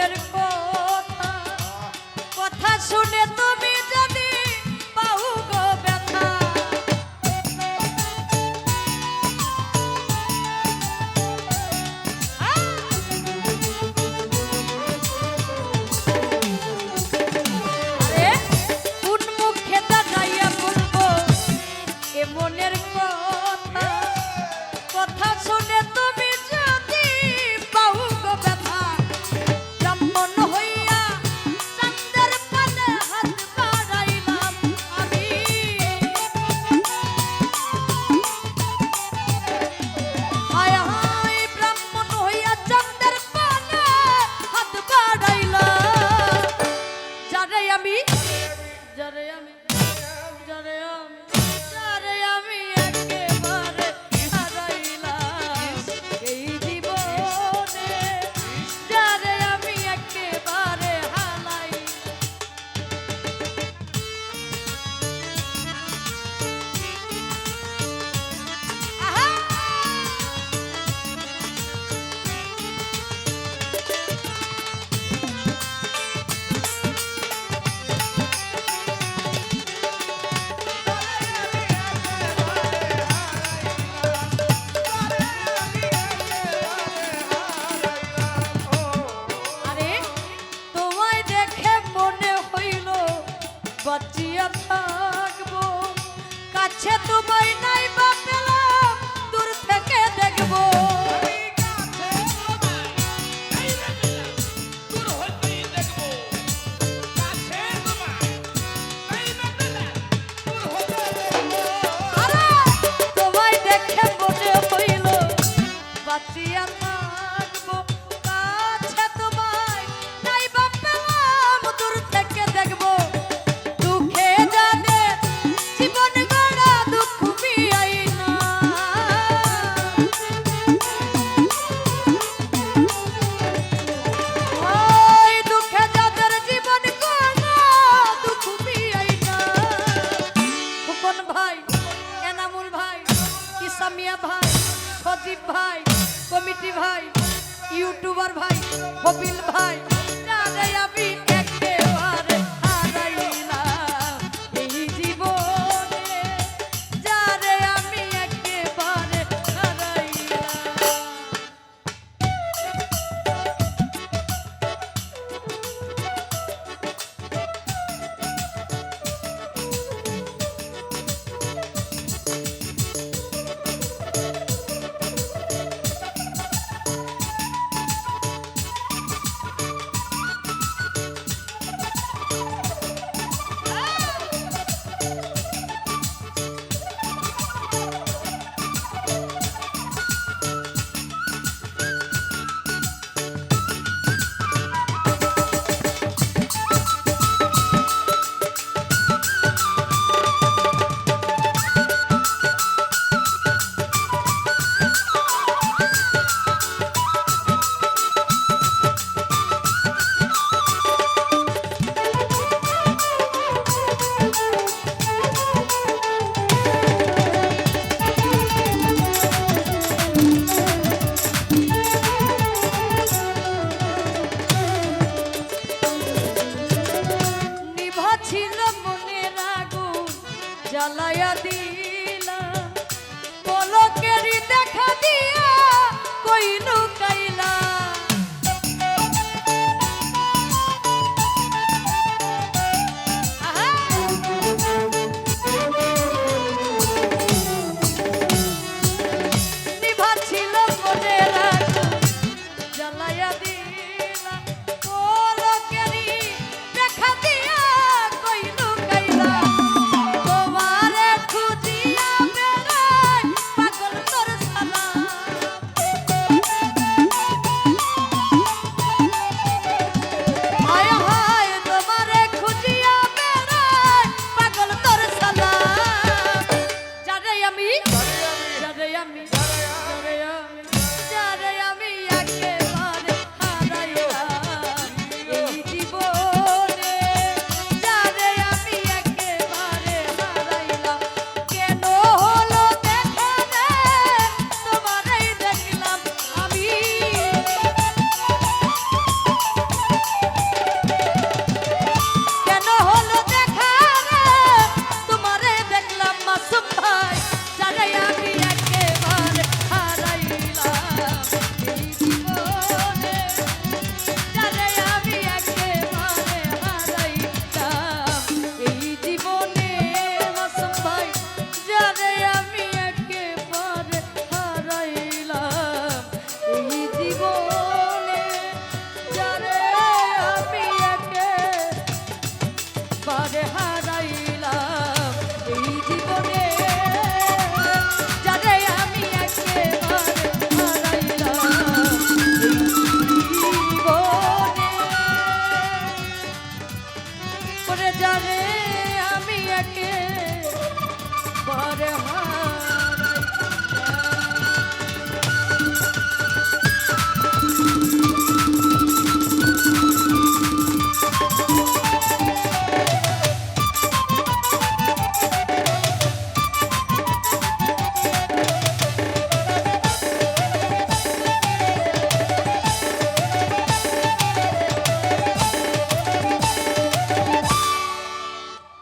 মনের কথা। শুনে তুমি যদি পাও ব্যথা। আরে কোন যাইয়া বলব? এ মনের বাঁচিয়া থাকব। কাছে তোমার yummy.